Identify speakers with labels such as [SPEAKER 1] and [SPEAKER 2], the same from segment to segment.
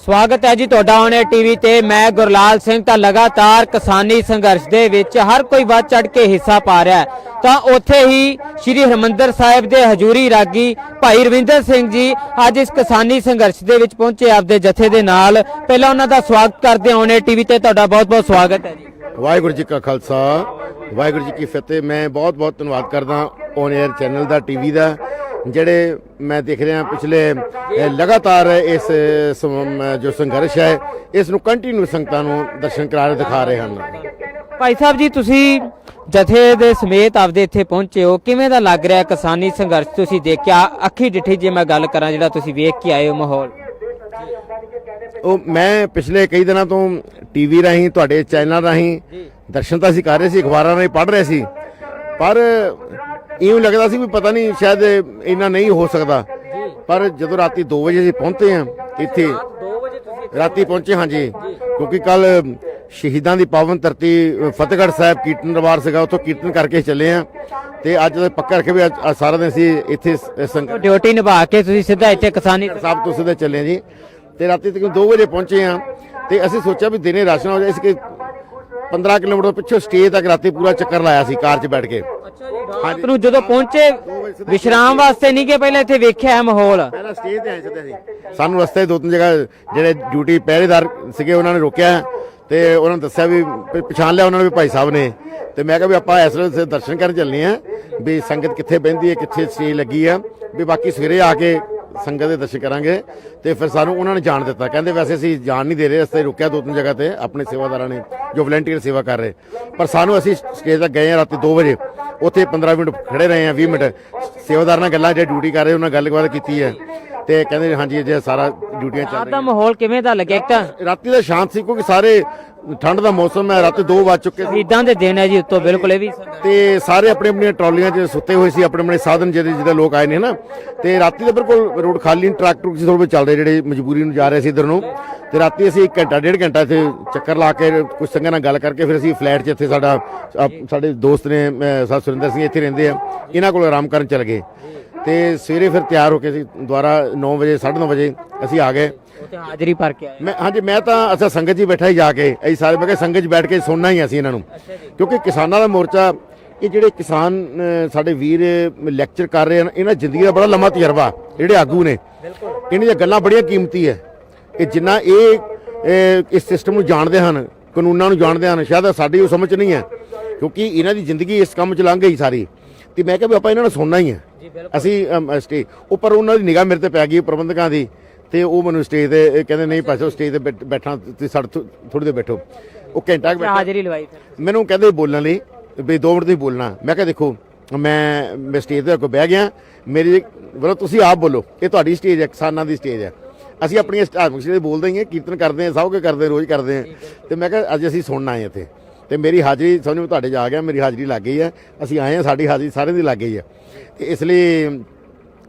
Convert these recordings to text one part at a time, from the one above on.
[SPEAKER 1] ਸਵਾਗਤ ਹੈ ਜੀ ਤੁਹਾਡਾ ਉਹਨੇ ਟੀਵੀ ਤੇ। ਮੈਂ ਗੁਰਲਾਲ ਸਿੰਘ ਤਾਂ ਲਗਾਤਾਰ ਕਿਸਾਨੀ ਸੰਘਰਸ਼ ਦੇ ਵਿੱਚ ਹਰ ਕੋਈ ਵੱਧ ਚੜ ਕੇ ਹਿੱਸਾ ਪਾ ਰਿਹਾ ਤਾਂ ਉੱਥੇ ਹੀ ਸ੍ਰੀ ਹਰਮੰਦਰ ਸਾਹਿਬ ਦੇ ਹਜੂਰੀ ਰਾਗੀ ਭਾਈ ਰਵਿੰਦਰ ਸਿੰਘ ਜੀ ਅੱਜ ਇਸ ਕਿਸਾਨੀ ਸੰਘਰਸ਼ ਦੇ ਵਿੱਚ ਪਹੁੰਚੇ। ਆਪਦੇ ਜਥੇ ਦੇ ਨਾਲ ਪਹਿਲਾਂ ਉਹਨਾਂ ਦਾ ਸਵਾਗਤ ਕਰਦੇ ਹਾਂ ਉਹਨੇ ਟੀਵੀ ਤੇ। ਤੁਹਾਡਾ ਬਹੁਤ-ਬਹੁਤ ਸਵਾਗਤ ਹੈ ਜੀ।
[SPEAKER 2] ਵਾਹਿਗੁਰੂ ਜੀ ਕਾ ਖਾਲਸਾ, ਵਾਹਿਗੁਰੂ ਜੀ ਕੀ ਫਤਿਹ। ਮੈਂ ਬਹੁਤ ਬਹੁਤ ਧੰਨਵਾਦ ਕਰਦਾ ਔਨ 에ਅਰ ਚੈਨਲ ਦਾ, ਟੀਵੀ ਦਾ। ਜਿਹੜੇ ਮੈਂ ਦੇਖ ਰਿਹਾ ਪਿਛਲੇ ਲਗਾਤਾਰ ਇਸ ਜੋ ਸੰਘਰਸ਼ ਹੈ ਇਸ ਨੂੰ ਕੰਟੀਨਿਊ ਸੰਗਤਾਂ ਨੂੰ ਦਰਸ਼ਨ ਕਰਾ ਰਹੇ ਦਿਖਾ ਰਹੇ ਹਨ।
[SPEAKER 1] ਭਾਈ ਸਾਹਿਬ ਜੀ ਤੁਸੀਂ ਜਥੇ ਦੇ ਸਮੇਤ ਆਪਦੇ ਇੱਥੇ ਪਹੁੰਚੇ ਹੋ। ਕਿਵੇਂ ਦਾ ਲੱਗ ਰਿਹਾ ਕਿਸਾਨੀ ਸੰਘਰਸ਼ ਤੁਸੀਂ ਦੇਖਿਆ? ਅੱਖੀ ਡਿੱਠੀ ਜੇ ਮੈਂ ਗੱਲ ਕਰਾਂ ਜਿਹੜਾ ਤੁਸੀਂ ਵੇਖ ਕੇ ਆਏ ਹੋ ਮਾਹੌਲ।
[SPEAKER 2] ਉਹ ਮੈਂ ਪਿਛਲੇ ਕਈ ਦਿਨਾਂ ਤੋਂ ਟੀਵੀ ਰਾਹੀਂ ਤੁਹਾਡੇ ਚੈਨਲ ਰਾਹੀਂ ਦਰਸ਼ਨ ਤਾਂ ਅਸੀਂ ਕਰ ਰਹੇ ਸੀ ਅਖਬਾਰਾਂ ਰਾਹੀਂ ਪੜ੍ਹ ਰਹੇ ਸੀ। ਪਰ ਇਉਂ ਲੱਗਦਾ ਸੀ ਵੀ ਪਤਾ ਨਹੀਂ ਸ਼ਾਇਦ ਇੰਨਾ ਨਹੀਂ ਹੋ ਸਕਦਾ। ਪਰ ਜਦੋਂ ਰਾਤੀ 2 ਵਜੇ ਅਸੀਂ ਪਹੁੰਚੇ ਹਾਂ ਇੱਥੇ
[SPEAKER 1] 2 ਵਜੇ ਤੁਸੀਂ
[SPEAKER 2] ਰਾਤੀ ਪਹੁੰਚੇ ਹਾਂ ਜੀ ਕਿਉਂਕਿ ਕੱਲ ਸ਼ਹੀਦਾਂ ਦੀ ਪਾਵਨ ਧਰਤੀ ਫਤਿਹਗੜ੍ਹ ਸਾਹਿਬ ਕੀਰਤਨ ਦਰਬਾਰ ਸੀਗਾ ਉੱਥੋਂ ਕੀਰਤਨ ਕਰਕੇ ਚੱਲੇ ਆ ਤੇ ਅੱਜ ਪੱਕਾ ਰੱਖੇ ਵੀ ਅੱਜ ਸਾਰਾ ਦਿਨ ਅਸੀਂ ਇੱਥੇ
[SPEAKER 1] ਡਿਊਟੀ ਨਿਭਾ ਕੇ ਤੁਸੀਂ ਸਿੱਧਾ ਇੱਥੇ ਕਿਸਾਨੀ
[SPEAKER 2] ਸਾਹਿਬ ਤੋਂ ਸਿੱਧੇ ਚੱਲੇ ਜੀ। ਤੇ ਰਾਤੀ ਤੱਕ 2 ਵਜੇ ਪਹੁੰਚੇ ਆ ਤੇ ਅਸੀਂ ਸੋਚਿਆ ਵੀ ਦਿਨੇ ਰਾਸ਼ਨ ਹੋ ਜਾਏ ਇਸ ਕਿ 15 ਕਿਲੋਮੀਟਰ ਪਿੱਛੋਂ ਸਟੇ ਤੱਕ ਰਾਤੀ ਪੂਰਾ ਚੱਕਰ ਲਾਇਆ ਸੀ ਕਾਰ 'ਚ ਬੈਠ ਕੇ।
[SPEAKER 1] ਰਾਤ ਨੂੰ ਜਦੋਂ ਪਹੁੰਚੇ ਵਿਸ਼ਰਾਮ ਵਾਸਤੇ ਨਹੀਂ ਕਿ ਪਹਿਲਾਂ ਇੱਥੇ ਵੇਖਿਆ ਹੈ ਮਾਹੌਲ।
[SPEAKER 2] ਪਹਿਲਾਂ ਸਟੇ ਤੇ ਆਏ ਸਿੱਧੇ ਸੀ ਸਾਨੂੰ ਰਸਤੇ ਦੋ ਤਿੰਨ ਜਗ੍ਹਾ ਜਿਹੜੇ ਡਿਊਟੀ ਪਹਿਰੇਦਾਰ ਸੀਗੇ ਉਹਨਾਂ ਨੇ ਰੋਕਿਆ ਤੇ ਉਹਨਾਂ ਨੇ ਦੱਸਿਆ ਵੀ ਪਛਾਣ ਲਿਆ ਉਹਨਾਂ ਨੇ ਵੀ ਭਾਈ ਸਾਹਿਬ ਨੇ। ਤੇ ਮੈਂ ਕਿਹਾ ਵੀ ਆਪਾਂ ਇਸ ਵੇਲੇ ਦਰਸ਼ਨ ਕਰਨ ਚੱਲਨੇ ਆ ਵੀ ਸੰਗਤ ਕਿੱਥੇ ਬਹਿੰਦੀ ਹੈ ਕਿੱਥੇ ਸਟੇ ਲੱਗੀ ਆ ਵੀ ਬਾਕੀ ਸਵੇਰੇ ਆ ਕੇ ਸੰਗਤ ਦੇ ਦਰਸ਼ਨ ਕਰਾਂਗੇ ਤੇ ਫਿਰ ਸਾਨੂੰ ਉਹਨਾਂ ਨੇ ਜਾਣ ਦਿੱਤਾ। ਕਹਿੰਦੇ ਵੈਸੇ ਅਸੀਂ ਜਾਣ ਨਹੀਂ ਦੇ ਰਹੇ, ਅਸੀਂ ਰੁਕਿਆ ਦੋ ਤਿੰਨ ਜਗ੍ਹਾ ਤੇ, ਆਪਣੇ ਸੇਵਾਦਾਰਾਂ ਨੇ ਜੋ ਵਲੰਟੀਅਰ ਸੇਵਾ ਕਰ ਰਹੇ। ਪਰ ਸਾਨੂੰ ਅਸੀਂ ਸਟੇਜ ਤੱਕ ਗਏ ਆ ਰਾਤੀ 2 ਵਜੇ। ਉੱਥੇ 15 ਮਿੰਟ ਖੜੇ ਰਹੇ ਆ 20 ਮਿੰਟ। ਸੇਵਾਦਾਰ ਨਾਲ ਗੱਲਾਂ, ਜਿਹੜੇ ਡਿਊਟੀ ਕਰ ਰਹੇ, ਉਹਨਾਂ ਨਾਲ ਗੱਲਬਾਤ ਕੀਤੀ ਹੈ। ਤੇ ਕਹਿੰਦੇ ਹਾਂਜੀ ਜੇ ਸਾਰਾ ਡਿਊਟੀਆਂ ਚੱਲ
[SPEAKER 1] ਰਾਤ ਦਾ
[SPEAKER 2] ਰਹੀਆਂ।
[SPEAKER 1] ਮਾਹੌਲ ਕਿਵੇਂ ਦਾ ਲੱਗਿਆ ਇੱਕ ਤਾਂ?
[SPEAKER 2] ਰਾਤੀ ਦਾ ਸ਼ਾਂਤ ਸੀ ਕਿਉਂਕਿ ਸਾਰੇ ਠੰਡ ਦਾ ਮੌਸਮ ਹੈ ਰਾਤੀ 2 ਵੱਜ ਚੁੱਕੇ ਸੀ।
[SPEAKER 1] ਸ਼ਹੀਦਾਂ ਦੇ ਦਿਨ ਹੈ ਜੀ ਉੱਤੋਂ ਬਿਲਕੁਲ ਇਹ ਵੀ।
[SPEAKER 2] ਤੇ ਸਾਰੇ ਆਪਣੇ ਆਪਣੀਆਂ ਟਰਾਲੀਆਂ 'ਚ ਸੁੱਤੇ ਹੋਏ ਸੀ ਆਪਣੇ ਆਪਣੇ ਸਾਧਨ ਜਿਹਦੇ ਜਿਹਦੇ ਲੋਕ ਆਏ ਨੇ ਨਾ ਤੇ ਰਾਤੀ ਦੇ ਬਿਲਕੁਲ ਰੋਡ ਖਾਲੀ ਨਹੀਂ, ਟਰੱਕ ਟਰੁੱਕ ਸੀ ਥੋੜੇ ਬਹੁਤ ਚੱਲਦੇ ਜਿਹੜੇ ਮਜਬੂਰੀ ਨੂੰ ਜਾ ਰਹੇ ਸੀ ਇਧਰ ਨੂੰ। ਤੇ ਰਾਤੀ ਅਸੀਂ ਇੱਕ ਘੰਟਾ ਡੇਢ ਘੰਟਾ ਇੱਥੇ ਚੱਕਰ ਲਾ ਕੇ ਕੁਝ ਸੰਗਾਂ ਨਾਲ ਗੱਲ ਕਰਕੇ ਫਿਰ ਅਸੀਂ ਫਲੈਟ 'ਚ ਇੱਥੇ ਸਾਡਾ ਸਾਡੇ ਦੋਸਤ ਨੇ ਸਾਹਿਬ ਸੁਰਿੰਦਰ ਸਿੰਘ ਇੱਥੇ ਰਹਿੰਦੇ ਆ ਇਹਨਾਂ ਕੋਲ ਆਰਾਮ ਕਰਨ ਚਲੇ ਗਏ। ਤੇ ਸਵੇਰੇ ਫਿਰ ਤਿਆਰ ਹੋ ਕੇ ਅਸੀਂ ਦੁਬਾਰਾ 9 ਵਜੇ 9:30 ਵਜੇ ਅਸੀਂ ਆ ਗਏ।
[SPEAKER 1] ਉੱਥੇ ਹਾਜ਼ਰੀ ਭਰ ਕੇ ਆਏ।
[SPEAKER 2] ਮੈਂ ਹਾਂਜੀ ਮੈਂ ਤਾਂ ਅਸਾਂ ਸੰਗਤ ਜੀ ਬੈਠਾ ਹੀ ਜਾ ਕੇ ਅਸੀਂ ਸਾਰੇ ਮੈਂ ਕਿਹਾ ਸੰਗਤ 'ਚ ਬੈਠ ਕੇ ਸੁਣਨਾ ਹੀ ਅਸੀਂ ਇਹਨਾਂ ਨੂੰ। ਕਿਉਂਕਿ ਕਿਸਾਨਾਂ ਦਾ ਮੋਰਚਾ ਇਹ ਜਿਹੜੇ ਕਿਸਾਨ ਸਾਡੇ ਵੀਰ ਲੈਕਚਰ ਕਰ ਰਹੇ ਹਨ ਇਹਨਾਂ ਜ਼ਿੰਦਗੀ ਦਾ ਬੜਾ ਲੰਮਾ ਤਜਰਬਾ ਜਿਹੜੇ ਆਗੂ ਨੇ। ਇਹਨਾਂ ਦੀਆਂ ਗੱਲਾਂ ਬੜੀਆਂ ਕੀਮਤੀ ਹੈ। ਇਹ ਜਿੰਨਾ ਇਹ ਇਸ ਸਿਸਟਮ ਨੂੰ ਜਾਣਦੇ ਹਨ ਕਾਨੂੰਨਾਂ ਨੂੰ ਜਾਣਦੇ ਹਨ ਸ਼ਾਇਦ ਸਾਡੀ ਉਹ ਸਮਝ 'ਚ ਨਹੀਂ ਹੈ। ਕਿਉਂਕਿ ਇਹਨਾਂ ਦੀ ਜ਼ਿੰਦਗੀ ਇਸ ਕੰਮ 'ਚ ਲੰਘ ਗਈ ਸਾਰੀ। ਤੇ ਮੈਂ ਕਿਹਾ ਵੀ ਆਪਾਂ ਇਹਨਾਂ ਨੂੰ ਸੁਣਨਾ ਹੀ ਹੈ ਅਸੀਂ ਸਟੇ ਉੱਪਰ ਉਹਨਾਂ ਦੀ ਨਿਗਾਹ ਮੇਰੇ ਤੇ ਪੈ ਗਈ ਪ੍ਰਬੰਧਕਾਂ ਦੀ ਤੇ ਉਹ ਮੈਨੂੰ ਸਟੇਜ ਤੇ ਕਹਿੰਦੇ ਨਹੀਂ ਪਾਸੋ ਸਟੇਜ ਤੇ ਬੈਠ- ਬੈਠਣਾ ਤੁਸੀਂ ਸਾਡੇ ਥੋੜੀ ਦੇਰ ਬੈਠੋ। ਉਹ ਘੰਟਾ ਬੈਠਾ।
[SPEAKER 1] ਹਾਜ਼ਰੀ ਲਵਾਈ
[SPEAKER 2] ਮੈਨੂੰ ਕਹਿੰਦੇ ਬੋਲਣ ਲਈ ਵੀ 2 ਮਿੰਟ ਤੁਸੀਂ ਬੋਲਣਾ। ਮੈਂ ਕਿਹਾ ਦੇਖੋ ਮੈਂ ਮੈਂ ਸਟੇਜ ਤੇ ਕੋ ਬਹਿ ਗਿਆ। ਮੇਰੀ ਬੋਲੋ ਤੁਸੀਂ ਆਪ ਬੋਲੋ ਇਹ ਤੁਹਾਡੀ ਸਟੇਜ ਹੈ ਕਿਸਾਨਾਂ ਦੀ ਸਟੇਜ ਹੈ ਅਸੀਂ ਆਪਣੀਆਂ ਧਾਰਮਿਕ ਸਟੇਜ ਬੋਲਦੇ ਹੀ ਹਾਂ ਕੀਰਤਨ ਕਰਦੇ ਹਾਂ ਸਭ ਕੁਝ ਕਰਦੇ ਹਾਂ, ਰੋਜ਼ ਕਰਦੇ ਹਾਂ। ਤੇ ਮੈਂ ਕਿਹਾ ਅੱਜ ਅਸੀਂ ਸੁਣਨ ਆਏ ਇੱਥੇ। ਤੇ ਮੇਰੀ ਹਾਜ਼ਰੀ, ਸਮਝ ਤੁਹਾਡੇ ਜਾ ਗਿਆ ਮੇਰੀ ਹਾਜ਼ਰੀ ਲੱਗ ਗਈ ਹੈ। ਅਸੀਂ ਆਏ ਹਾਂ, ਸਾਡੀ ਹਾਜ਼ਰੀ ਸਾਰਿਆਂ ਦੀ ਲੱਗ ਗਈ ਹੈ। ਤੇ ਇਸ ਲਈ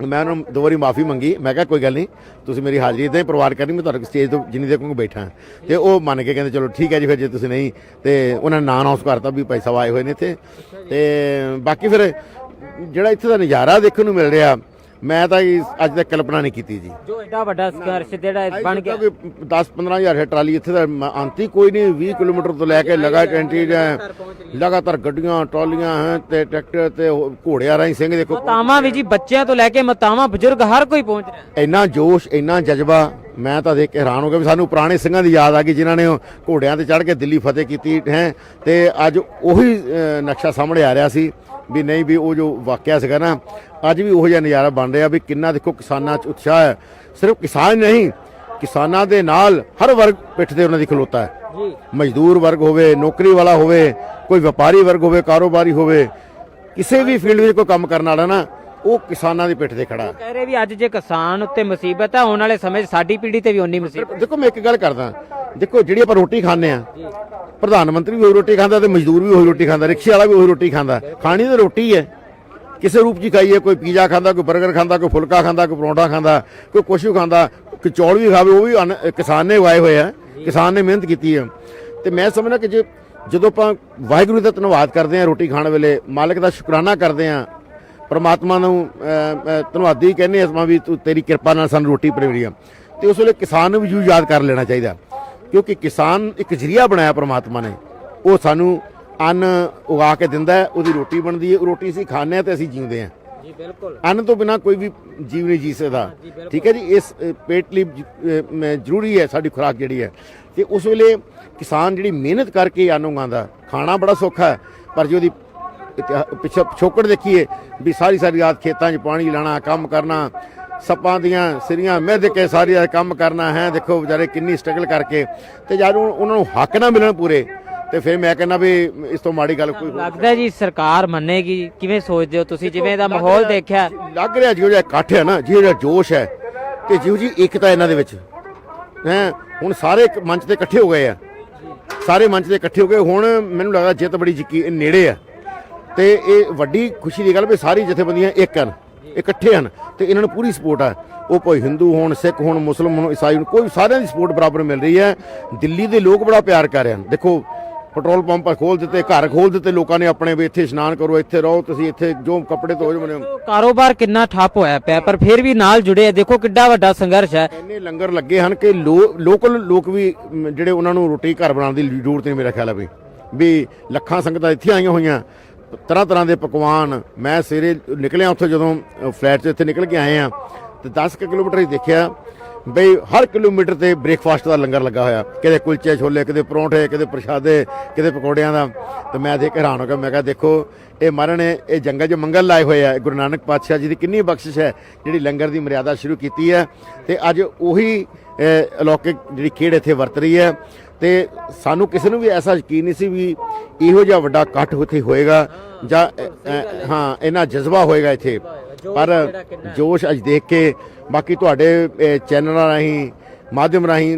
[SPEAKER 2] ਮੈਂ ਉਹਨਾਂ ਨੂੰ ਦੋ ਵਾਰੀ ਮਾਫੀ ਮੰਗੀ। ਮੈਂ ਕਿਹਾ, ਕੋਈ ਗੱਲ ਨਹੀਂ, ਤੁਸੀਂ ਮੇਰੀ ਹਾਜ਼ਰੀ ਇਦਾਂ ਹੀ ਪਰਿਵਾਰ ਕਰਨੀ, ਮੈਂ ਤੁਹਾਡੇ ਸਟੇਜ ਤੋਂ ਜਿੰਨੀ ਦੇਰ ਕੋਲ ਬੈਠਾ ਤੇ ਉਹ ਮੰਨ ਕੇ ਕਹਿੰਦੇ, ਚਲੋ ਠੀਕ ਹੈ ਜੀ, ਫਿਰ ਜੇ ਤੁਸੀਂ ਨਹੀਂ, ਤੇ ਉਹਨਾਂ ਨੇ ਨਾਂ ਅਨਾਉਂਸ ਕਰਤਾ ਵੀ ਪੈਸਾ ਆਏ ਹੋਏ ਨੇ ਇੱਥੇ। ਤੇ ਬਾਕੀ ਫਿਰ ਜਿਹੜਾ ਇੱਥੇ ਦਾ ਨਜ਼ਾਰਾ ਦੇਖਣ ਨੂੰ ਮਿਲ ਰਿਹਾ ਮੈਂ ਤਾਂ ਇਹ ਅੱਜ ਤੱਕ ਕਲਪਨਾ ਨਹੀਂ ਕੀਤੀ ਜੀ।
[SPEAKER 1] ਜੋ ਐਡਾ ਵੱਡਾ ਸੰਘਰਸ਼ ਜਿਹੜਾ ਬਣ ਗਿਆ।
[SPEAKER 2] 10 15000 ਹੈ ਟਰਾਲੀ ਇੱਥੇ ਦਾ ਹੀ ਕੋਈ ਨਹੀਂ 20 ਕਿਲੋਮੀਟਰ ਤੋਂ ਲੈ ਕੇ ਲਗਾ ਟੈਂਟੀ ਲਗਾਤਾਰ ਗੱਡੀਆਂ ਟਰਾਲੀਆਂ ਹੈ ਤੇ ਟਰੈਕਟਰ ਤੇ ਘੋੜਿਆਂ ਰਾਹੀਂ ਸਿੰਘ ਦੇਖੋ।
[SPEAKER 1] ਮਤਾਵਾਂ ਵੀ ਜੀ ਬੱਚਿਆਂ ਤੋਂ ਲੈ ਕੇ ਮਤਾਵਾਂ ਬਜ਼ੁਰਗ ਹਰ ਕੋਈ ਪਹੁੰਚ ਰਿਹਾ।
[SPEAKER 2] ਇੰਨਾ ਜੋਸ਼ ਇੰਨਾ ਜਜ਼ਬਾ ਮੈਂ ਤਾਂ ਦੇਖ ਕੇ ਹੈਰਾਨ ਹੋ ਗਿਆ ਵੀ ਸਾਨੂੰ ਪੁਰਾਣੇ ਸਿੰਘਾਂ ਦੀ ਯਾਦ ਆ ਗਈ ਜਿਨ੍ਹਾਂ ਨੇ ਘੋੜਿਆਂ ਤੇ ਚੜ੍ਹ ਕੇ ਦਿੱਲੀ ਫਤਿਹ ਕੀਤੀ ਹੈ ਤੇ ਅੱਜ ਉਹੀ ਨਕਸ਼ਾ ਸਾਹਮਣੇ ਆ ਰਿਹਾ ਸੀ ਵੀ ਨਹੀਂ ਵੀ ਉਹ ਜੋ ਵਾਕਿਆ ਸੀਗਾ ਨਾ ਅੱਜ ਵੀ ਉਹੋ ਜਿਹਾ ਨਜ਼ਾਰਾ ਬਣ ਰਿਹਾ ਵੀ ਕਿੰਨਾ ਦੇਖੋ ਕਿਸਾਨਾਂ 'ਚ ਉਤਸ਼ਾਹ ਹੈ। ਸਿਰਫ ਕਿਸਾਨ ਨਹੀਂ ਕਿਸਾਨਾਂ ਦੇ ਨਾਲ ਹਰ ਵਰਗ ਪਿੱਠ ਤੇ ਉਹਨਾਂ ਦੀ ਖਲੋਤਾ ਹੈ।
[SPEAKER 1] ਜੀ।
[SPEAKER 2] ਮਜ਼ਦੂਰ ਵਰਗ ਹੋਵੇ ਨੌਕਰੀ ਵਾਲਾ ਹੋਵੇ ਕੋਈ ਵਪਾਰੀ ਵਰਗ ਹੋਵੇ ਕਾਰੋਬਾਰੀ ਹੋਵੇ ਕਿਸੇ ਵੀ ਫੀਲਡ ਵਿੱਚ ਕੋਈ ਕੰਮ ਕਰਨ ਵਾਲਾ ਨਾ ਉਹ ਕਿਸਾਨਾਂ ਦੀ ਪਿੱਠ ਤੇ ਖੜਾ ਹੈ।
[SPEAKER 1] ਕਹਿ ਰਹੇ ਵੀ ਅੱਜ ਜੇ ਕਿਸਾਨ ਉੱਤੇ ਮੁਸੀਬਤ ਹੈ ਆਉਣ ਵਾਲੇ ਸਮੇਂ 'ਚ ਸਾਡੀ ਪੀੜ੍ਹੀ ਤੇ ਵੀ ਉਨੀ ਮੁਸੀਬਤ
[SPEAKER 2] ਦੇਖੋ ਮੈਂ ਇੱਕ ਗੱਲ ਕਰਦਾ। ਦੇਖੋ ਜਿਹੜੀ ਆਪਾਂ ਰੋਟੀ ਖਾਂਦੇ ਆ ਪ੍ਰਧਾਨ ਮੰਤਰੀ ਵੀ ਉਹੀ ਰੋਟੀ ਖਾਂਦਾ ਤੇ ਮਜ਼ਦੂਰ ਵੀ ਉਹੀ ਰੋਟੀ ਖਾਂਦਾ ਰਿਕਸ਼ੇ ਵਾਲਾ ਵੀ ਉਹੀ ਰੋਟੀ ਖਾਂਦਾ। ਖਾਣੀ ਤਾਂ ਰੋਟੀ ਹੈ। ਕਿਸੇ ਰੂਪ 'ਚ ਹੀ ਖਾਈਏ, ਕੋਈ ਪੀਜ਼ਾ ਖਾਂਦਾ, ਕੋਈ 버ਗਰ ਖਾਂਦਾ, ਕੋਈ ਫੁਲਕਾ ਖਾਂਦਾ, ਕੋਈ ਪਰੌਂਠਾ ਖਾਂਦਾ, ਕੋਈ ਕੁਛ ਵੀ ਖਾਂਦਾ, ਕੋਈ ਚੌਲ ਵੀ ਖਾਵੇ, ਉਹ ਵੀ ਅੰਨ- ਕਿਸਾਨ ਨੇ ਉਗਾਏ ਹੋਏ ਆ, ਕਿਸਾਨ ਨੇ ਮਿਹਨਤ ਕੀਤੀ ਹੈ ਤੇ ਮੈਂ ਸਮਝਦਾ ਕਿ ਜੇ, ਜਦੋਂ ਆਪਾਂ ਵਾਹਿਗੁਰੂ ਦਾ ਧੰਨਵਾਦ ਕਰਦੇ ਆ ਰੋਟੀ ਖਾਣ ਵੇਲੇ, ਮਾਲਕ ਦਾ ਸ਼ੁਕਰਾਨਾ ਕਰਦੇ ਆ, ਪਰਮਾਤਮਾ ਨੂੰ ਧੰਨਵਾਦੀ ਕਹਿੰਦੇ ਅਸਮਾ ਵੀ ਤੂੰ ਤੇਰੀ ਕਿਰਪਾ ਨਾਲ ਸਾਨੂੰ ਰੋਟੀ ਪਰਵੜੀ ਆ। ਤੇ ਉਸ ਵੇਲੇ ਕਿਸਾਨ ਨੂੰ ਵੀ ਜ਼ਰੂਰ ਯਾਦ ਕਰ ਲੈਣਾ ਚਾਹੀਦਾ, ਕਿਉਂਕਿ ਕਿਸਾਨ ਇੱਕ ਜਰੀਆ ਬਣਾਇਆ ਪਰਮਾਤਮਾ ਨੇ, ਉਹ ਸਾਨੂੰ ਅੰਨ ਉਗਾ ਕੇ ਦਿੰਦਾ ਹੈ ਉਹਦੀ ਰੋਟੀ ਬਣਦੀ ਹੈ ਉਹ ਰੋਟੀ ਅਸੀਂ ਖਾਂਦੇ ਹਾਂ ਤੇ ਅਸੀਂ ਜਿਉਂਦੇ ਹਾਂ।
[SPEAKER 1] ਜੀ ਬਿਲਕੁਲ।
[SPEAKER 2] ਅੰਨ ਤੋਂ ਬਿਨਾ ਕੋਈ ਵੀ ਜੀਵ ਨਹੀਂ ਜੀ ਸਕਦਾ। ਠੀਕ ਹੈ ਜੀ ਇਸ ਪੇਟ ਲਈ ਜ਼ਰੂਰੀ ਹੈ ਸਾਡੀ ਖੁਰਾਕ ਜਿਹੜੀ ਹੈ। ਤੇ ਉਸ ਵੇਲੇ ਕਿਸਾਨ ਜਿਹੜੀ ਮਿਹਨਤ ਕਰਕੇ ਅੰਨ ਉਗਾਉਂਦਾ ਖਾਣਾ ਬੜਾ ਸੌਖਾ ਹੈ ਪਰ ਜੇ ਉਹਦੀ ਪਿੱਛੇ ਪਿਛੋਕੜ ਦੇਖੀਏ ਵੀ ਸਾਰੀ ਸਾਰੀ ਰਾਤ ਖੇਤਾਂ 'ਚ ਪਾਣੀ ਲਾਣਾ ਕੰਮ ਕਰਨਾ ਸੱਪਾਂ ਦੀਆਂ ਸਿਰੀਆਂ ਮਿੱਧ ਕੇ ਸਾਰੀ ਰਾਤ ਕੰਮ ਕਰਨਾ ਹੈ ਦੇਖੋ ਵਿਚਾਰੇ ਕਿੰਨੀ ਸਟਰਗਲ ਕਰਕੇ। ਤੇ ਜਦ ਉਹ- ਉਹਨਾਂ ਨੂੰ ਹੱਕ ਨਾ ਮਿਲਣ ਪੂਰੇ ਤੇ ਫਿਰ ਮੈਂ ਕਹਿੰਦਾ ਵੀ ਇਸ ਤੋਂ ਮਾੜੀ ਗੱਲ ਕੋਈ
[SPEAKER 1] ਲੱਗਦਾ ਜੀ ਸਰਕਾਰ ਮੰਨੇਗੀ ਕਿਵੇਂ ਸੋਚਦੇ ਹੋ ਤੁਸੀਂ? ਜਿਵੇਂ ਦਾ ਮਾਹੌਲ ਦੇਖਿਆ।
[SPEAKER 2] ਲੱਗ ਰਿਹਾ ਜਿਹੋ ਜਿਹਾ ਇਕੱਠ ਹੈ ਨਾ ਜਿਹੋ ਜਿਹਾ ਜੋਸ਼ ਹੈ ਤੇ ਜਿਹੋ ਜੀ ਏਕਤਾ ਇਹਨਾਂ ਦੇ ਵਿੱਚ। ਹੈ ਹੁਣ ਸਾਰੇ ਇੱਕ ਮੰਚ ਤੇ ਇਕੱਠੇ ਹੋ ਗਏ ਆ। ਸਾਰੇ ਮੰਚ ਤੇ ਇਕੱਠੇ ਹੋ ਗਏ। ਹੁਣ ਮੈਨੂੰ ਲੱਗਦਾ ਜਿੱਤ ਬੜੀ ਯਕੀ ਨੇੜੇ ਆ। ਤੇ ਇਹ ਵੱਡੀ ਖੁਸ਼ੀ ਦੀ ਗੱਲ ਵੀ ਸਾਰੀ ਜਥੇਬੰਦੀਆਂ ਇੱਕ ਹਨ ਇਕੱਠੇ ਹਨ। ਤੇ ਇਹਨਾਂ ਨੂੰ ਪੂਰੀ ਸਪੋਰਟ ਹੈ ਉਹ ਕੋਈ ਹਿੰਦੂ ਹੋਣ ਸਿੱਖ ਹੋਣ ਮੁਸਲਮਾਨ ਹੋਣ ਈਸਾਈ ਹੋਣ ਕੋਈ ਸਾਰਿਆਂ ਦੀ ਸਪੋਰਟ ਬਰਾਬਰ ਮਿਲ ਰਹੀ ਹੈ। ਦਿੱਲੀ ਦੇ ਲੋਕ ਬੜਾ ਪਿਆਰ ਕਰ ਰਹੇ ਹਨ। ਦੇਖੋ ਪੈਟਰੋਲ ਪੰਪ ਖੋਲ ਦਿੱਤੇ ਘਰ ਖੋਲ ਦਿੱਤੇ ਲੋਕਾਂ ਨੇ ਆਪਣੇ ਵੀ ਇੱਥੇ ਇਸ਼ਨਾਨ ਕਰੋ ਇੱਥੇ ਰਹੋ ਤੁਸੀਂ ਇੱਥੇ ਜੋ ਕੱਪੜੇ ਧੋ ਜੋ
[SPEAKER 1] ਕਾਰੋਬਾਰ ਕਿੰਨਾ ਠੱਪ ਹੋਇਆ ਪਿਆ ਪਰ ਫਿਰ ਵੀ ਨਾਲ ਜੁੜੇ ਆ। ਦੇਖੋ ਕਿੱਡਾ ਵੱਡਾ ਸੰਘਰਸ਼ ਹੈ।
[SPEAKER 2] ਇੰਨੇ ਲੰਗਰ ਲੱਗੇ ਹਨ ਕਿ ਲੋਕਲ ਲੋਕ ਵੀ ਜਿਹੜੇ ਉਹਨਾਂ ਨੂੰ ਰੋਟੀ ਘਰ ਬਣਾਉਣ ਦੀ ਜ਼ਰੂਰਤ ਨਹੀਂ ਮੇਰਾ ਖਿਆਲ ਹੈ ਵੀ। ਵੀ ਲੱਖਾਂ ਸੰਗਤਾਂ ਇੱਥੇ ਆਈਆਂ ਹੋਈਆਂ। ਤਰ੍ਹਾਂ ਤਰ੍ਹਾਂ ਦੇ ਪਕਵਾਨ ਮੈਂ ਸਵੇਰੇ ਨਿਕਲਿਆ ਉੱਥੇ ਜਦੋਂ ਫਲੈਟ 'ਚ ਇੱਥੇ ਨਿਕਲ ਕੇ ਆਏ ਆ। ਤੇ 10 ਕੁ ਕਿਲੋਮੀਟਰ ਹੀ ਦੇਖਿਆ ਬਈ ਹਰ ਕਿਲੋਮੀਟਰ ਤੇ ਬ੍ਰੇਕਫਾਸਟ ਦਾ ਲੰਗਰ ਲੱਗਾ ਹੋਇਆ। ਕਿਤੇ ਕੁਲਚੇ ਛੋਲੇ, ਕਿਤੇ ਪਰੌਂਠੇ, ਕਿਤੇ ਪ੍ਰਸ਼ਾਦੇ, ਕਿਤੇ ਪਕੌੜਿਆਂ ਦਾ। ਤੇ ਮੈਂ ਦੇਖ ਹੈਰਾਨ ਹੋ ਗਿਆ, ਮੈਂ ਕਿਹਾ, ਦੇਖੋ, ਇਹ ਮਹਾਰਾਜ ਨੇ ਇਹ ਜੰਗਲ 'ਚ ਮੰਗਲ ਲਾਏ ਹੋਏ ਆ। ਗੁਰੂ ਨਾਨਕ ਪਾਤਸ਼ਾਹ ਜੀ ਦੀ ਕਿੰਨੀ ਬਖਸ਼ਿਸ਼ ਹੈ, ਜਿਹੜੀ ਲੰਗਰ ਦੀ ਮਰਿਆਦਾ ਸ਼ੁਰੂ ਕੀਤੀ ਹੈ। ਤੇ ਅੱਜ ਉਹੀ ਅਲੌਕਿਕ ਜਿਹੜੀ ਖੇਡ ਇੱਥੇ ਵਰਤ ਰਹੀ ਹੈ। ਤੇ ਸਾਨੂੰ ਕਿਸੇ ਨੂੰ ਵੀ ਐਸਾ ਯਕੀਨ ਨਹੀਂ ਸੀ ਵੀ ਇਹੋ ਜਿਹਾ ਵੱਡਾ ਇਕੱਠ ਉੱਥੇ ਹੋਏਗਾ ਜਾਂ ਹਾਂ ਇਹਨਾਂ ਜਜ਼ਬਾ ਹੋਏਗਾ ਇੱਥੇ। ਪਰ ਜੋਸ਼ ਅੱਜ ਦੇਖ ਕੇ ਬਾਕੀ ਤੁਹਾਡੇ ਚੈਨਲਾਂ ਰਾਹੀਂ ਮਾਧਿਅਮ ਰਾਹੀਂ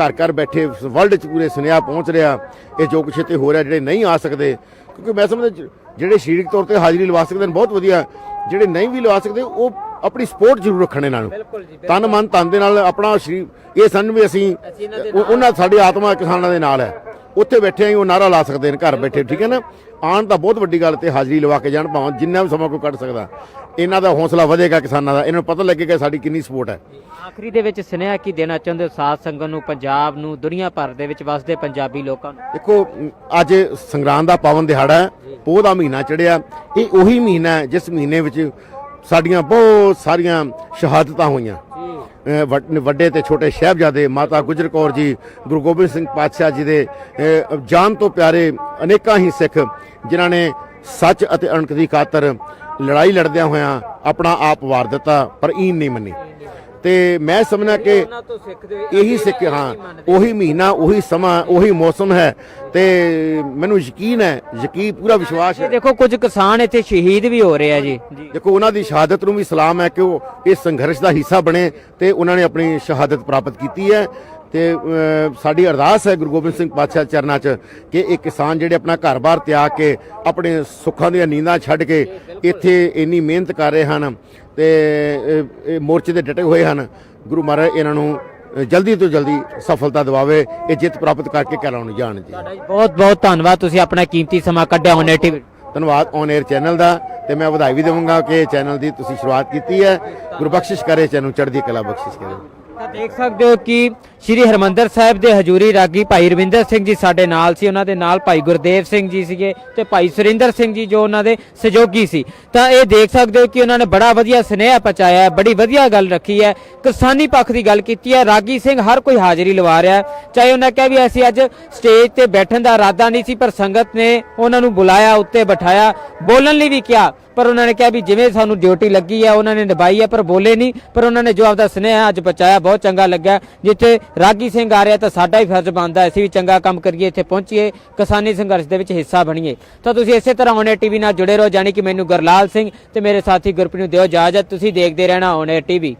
[SPEAKER 2] ਘਰ ਘਰ ਬੈਠੇ ਵਰਲਡ ਚ ਪੂਰੇ ਸੁਨੇਹਾ ਪਹੁੰਚ ਰਿਹਾ ਇਹ ਜੋ ਕੁਛ ਇੱਥੇ ਹੋ ਰਿਹਾ ਜਿਹੜੇ ਨਹੀਂ ਆ ਸਕਦੇ ਕਿਉਂਕਿ ਮੈਂ ਸਮਝਦਾ ਜਿਹੜੇ ਸਰੀਰਕ ਤੌਰ ਤੇ ਹਾਜ਼ਰੀ ਲਵਾ ਸਕਦੇ ਨੇ ਬਹੁਤ ਵਧੀਆ ਜਿਹੜੇ ਨਹੀਂ ਵੀ ਲਵਾ ਸਕਦੇ ਉਹ ਆਪਣੀ ਸਪੋਰਟ ਜ਼ਰੂਰ ਰੱਖਣ ਇਹਨਾਂ ਨੂੰ। ਤਨ ਮਨ ਤਨ ਦੇ ਨਾਲ ਆਪਣਾ ਸਰੀਰ ਇਹ ਸਨ ਵੀ ਅਸੀਂ ਉਹਨਾਂ ਸਾਡੀ ਆਤਮਾ ਕਿਸਾਨਾਂ ਦੇ ਨਾਲ ਹੈ। ਉੱਥੇ ਬੈਠੇ ਆਂ ਉਹ ਨਾਰਾ ਲਾ ਸਕਦੇ ਨੇ ਘਰ ਬੈਠੇ ਠੀਕ ਹੈ ਨਾ? ਆਉਣ ਤਾਂ ਬਹੁਤ ਵੱਡੀ ਗੱਲ ਤੇ ਹਾਜ਼ਰੀ ਲਵਾ ਕੇ ਜਾਣ ਭਾਵੇਂ ਜਿੰਨਾ ਵੀ ਸਮਾਂ ਕੋਈ ਕੱਢ ਸਕਦਾ। ਇਹਨਾਂ ਦਾ ਹੌਸਲਾ ਵਧੇਗਾ ਕਿਸਾਨਾਂ ਦਾ। ਇਹਨਾਂ ਨੂੰ ਪਤਾ ਲੱਗੇਗਾ ਸਾਡੀ ਕਿੰਨੀ ਸਪੋਰਟ ਹੈ।
[SPEAKER 1] ਆਖਰੀ ਦੇ ਵਿੱਚ ਸੁਨੇਹਾ ਕੀ ਦੇਣਾ ਚਾਹੁੰਦੇ ਹੋ? ਸਾਧ ਸੰਗਤ ਨੂੰ ਪੰਜਾਬ ਨੂੰ ਦੁਨੀਆ ਭਰ ਦੇ ਵਿੱਚ ਵਸਦੇ ਪੰਜਾਬੀ ਲੋਕਾਂ ਨੂੰ।
[SPEAKER 2] ਦੇਖੋ ਅੱਜ ਸੰਗਰਾਂਦ ਦਾ ਪਾਵਨ ਦਿਹਾੜਾ ਹੈ ਪੋਹ ਦਾ ਮਹੀਨਾ ਚੜਿਆ ਇਹ ਉਹੀ ਮਹੀਨਾ ਹੈ ਜਿਸ ਮਹੀਨੇ ਵਿੱਚ ਸਾਡੀਆਂ ਬਹੁਤ ਸਾਰੀਆਂ ਸ਼ਹਾਦਤਾਂ ਹੋਈਆਂ। ਵੱਡ- ਤੇ ਛੋਟੇ ਸਾਹਿਬਜ਼ਾਦੇ ਮਾਤਾ ਗੁਜਰ ਕੌਰ ਜੀ ਗੁਰੂ ਗੋਬਿੰਦ ਸਿੰਘ ਪਾਤਸ਼ਾਹ ਜੀ ਦੇ ਜਾਨ ਤੋਂ ਪਿਆਰੇ ਅਨੇਕਾਂ ਹੀ ਸਿੱਖ ਜਿਨ੍ਹਾਂ ਨੇ ਸੱਚ ਅਤੇ ਅਣਖ ਦੀ ਖਾਤਰ ਲੜਾਈ ਲੜਦਿਆਂ ਹੋਇਆਂ ਆਪਣਾ ਆਪ ਵਾਰ ਦਿੱਤਾ ਪਰ ਈਨ ਨਹੀਂ ਮੰਨੀ। ਤੇ ਮੈਂ ਸਮਝਣਾ ਕਿ ਇਹੀ ਸਿੱਖ ਹਾਂ ਉਹੀ ਮਹੀਨਾ ਉਹੀ ਸਮਾਂ ਉਹੀ ਮੌਸਮ ਹੈ ਤੇ ਮੈਨੂੰ ਯਕੀਨ ਹੈ ਯਕੀਨ ਪੂਰਾ ਵਿਸ਼ਵਾਸ ਹੈ।
[SPEAKER 1] ਦੇਖੋ ਕੁਝ ਕਿਸਾਨ ਇੱਥੇ ਸ਼ਹੀਦ ਵੀ ਹੋ ਰਹੇ ਆ ਜੀ।
[SPEAKER 2] ਦੇਖੋ ਉਹਨਾਂ ਦੀ ਸ਼ਹਾਦਤ ਨੂੰ ਵੀ ਸਲਾਮ ਹੈ ਕਿ ਉਹ ਇਸ ਸੰਘਰਸ਼ ਦਾ ਹਿੱਸਾ ਬਣੇ ਤੇ ਉਹਨਾਂ ਨੇ ਆਪਣੀ ਸ਼ਹਾਦਤ ਪ੍ਰਾਪਤ ਕੀਤੀ ਹੈ। ਤੇ ਸਾਡੀ ਅਰਦਾਸ ਹੈ ਗੁਰੂ ਗੋਬਿੰਦ ਸਿੰਘ ਪਾਤਸ਼ਾਹ ਚਰਨਾਂ 'ਚ ਕਿ ਇਹ ਕਿਸਾਨ ਜਿਹੜੇ ਆਪਣਾ ਘਰ-ਬਾਰ ਤਿਆਗ ਕੇ ਆਪਣੇ ਸੁੱਖਾਂ ਦੀਆਂ ਨੀਂਦਾਂ ਛੱਡ ਕੇ ਇੱਥੇ ਇੰਨੀ ਮਿਹਨਤ ਕਰ ਰਹੇ ਹਨ ਤੇ ਇਹ- ਮੋਰਚੇ ਤੇ ਡਟੇ ਹੋਏ ਹਨ। ਗੁਰੂ ਮਹਾਰਾਜ ਇਹਨਾਂ ਨੂੰ ਜਲਦੀ ਤੋਂ ਜਲਦੀ ਸਫਲਤਾ ਦਿਵਾਵੇ ਇਹ ਜਿੱਤ ਪ੍ਰਾਪਤ ਕਰਕੇ ਕਹਿਲਾਉਣ ਜਾਣ ਜੀ।
[SPEAKER 1] ਬਹੁਤ ਬਹੁਤ ਧੰਨਵਾਦ ਤੁਸੀਂ ਆਪਣਾ ਕੀਮਤੀ ਸਮਾਂ ਕੱਢਿਆ ਹੋਣੇ ਟੀਵੀ
[SPEAKER 2] ਧੰਨਵਾਦ ਔਨ 에ਅਰ ਚੈਨਲ ਦਾ ਤੇ ਮੈਂ ਵਧਾਈ ਵੀ ਦੇਵਾਂਗਾ ਕਿ ਚੈਨਲ ਦੀ ਤੁਸੀਂ ਸ਼ੁਰੂਆਤ ਕੀਤੀ ਹੈ। ਗੁਰੂ ਬਖਸ਼ਿਸ਼ ਕਰੇ ਚੈਨਲ ਚੜ੍ਹਦੀ ਕਲਾ ਬਖਸ਼ਿਸ਼ ਕਰੇ।
[SPEAKER 1] ਤਾਂ ਦੇਖ ਸਕਦੇ ਹੋ ਕਿ ਸ੍ਰੀ ਹਰਮੰਦਰ ਸਾਹਿਬ ਦੇ ਹਜੂਰੀ ਰਾਗੀ ਭਾਈ ਰਵਿੰਦਰ ਸਿੰਘ ਜੀ ਸਾਡੇ ਨਾਲ ਸੀ, ਉਹਨਾਂ ਦੇ ਨਾਲ ਭਾਈ ਗੁਰਦੇਵ ਸਿੰਘ ਜੀ ਸੀਗੇ ਤੇ ਭਾਈ ਸੁਰਿੰਦਰ ਸਿੰਘ ਜੀ ਜੋ ਉਹਨਾਂ ਦੇ ਸਹਿਯੋਗੀ ਸੀ। ਤਾਂ ਇਹ ਦੇਖ ਸਕਦੇ ਹੋ ਕਿ ਉਹਨਾਂ ਨੇ ਬੜਾ ਵਧੀਆ ਸੁਨੇਹਾ ਪਹੁੰਚਾਇਆ ਹੈ, ਬੜੀ ਵਧੀਆ ਗੱਲ ਰੱਖੀ ਹੈ, ਕਿਸਾਨੀ ਪੱਖ ਦੀ ਗੱਲ ਕੀਤੀ ਹੈ, ਰਾਗੀ ਸਿੰਘ ਹਰ ਕੋਈ ਹਾਜ਼ਰੀ ਲਵਾ ਰਿਹਾ ਚਾਹੇ ਉਹਨਾਂ ਕਿਹਾ ਵੀ ਅਸੀਂ ਅੱਜ ਸਟੇਜ ਤੇ ਬੈਠਣ ਦਾ ਇਰਾਦਾ ਨਹੀਂ ਸੀ, ਪਰ ਸੰਗਤ ਨੇ ਉਹਨਾਂ ਨੂੰ ਬੁਲਾਇਆ, ਉੱਤੇ ਬਿਠਾਇਆ, ਬੋਲਣ ਲਈ ਵੀ ਕਿਹਾ। ਪਰ ਉਹਨਾਂ ਨੇ ਕਿਹਾ ਵੀ ਜਿਵੇਂ ਸਾਨੂੰ ਡਿਊਟੀ ਲੱਗੀ ਹੈ, ਉਹਨਾਂ ਨੇ ਨਿਭਾਈ ਹੈ, ਪਰ ਬੋਲੇ ਨਹੀਂ। ਪਰ ਉਹਨਾਂ ਨੇ ਜੋ ਆਪਦਾ ਸੁਨੇਹਾ ਅੱਜ ਪਹੁੰਚਾਇਆ, ਬਹੁਤ ਚੰਗਾ ਲੱਗਾ ਜਿੱਥੇ ਰਾਗੀ ਸਿੰਘ ਆ ਰਿਹਾ ਤਾਂ ਸਾਡਾ ਹੀ ਫਰਜ਼ ਬਣਦਾ ਅਸੀਂ ਵੀ ਚੰਗਾ ਕੰਮ ਕਰੀਏ, ਇੱਥੇ ਪਹੁੰਚੀਏ, ਕਿਸਾਨੀ ਸੰਘਰਸ਼ ਦੇ ਵਿੱਚ ਹਿੱਸਾ ਬਣੀਏ। ਤਾਂ ਤੁਸੀਂ ਇਸੇ ਤਰ੍ਹਾਂ ਹੋਣੇ ਟੀਵੀ ਨਾਲ ਜੁੜੇ ਰਹੋ ਜਾਨੀ ਕਿ ਮੈਨੂੰ ਗੁਰਲਾਲ ਸਿੰਘ ਤੇ ਮੇਰੇ ਸਾਥੀ ਗੁਰਪ੍ਰੀਤ ਨੂੰ ਦਿਓ ਇਜਾਜ਼ਤ। ਤੁਸੀਂ ਦੇਖਦੇ ਰਹਿਣਾ ਹੋਣੇ ਟੀਵੀ।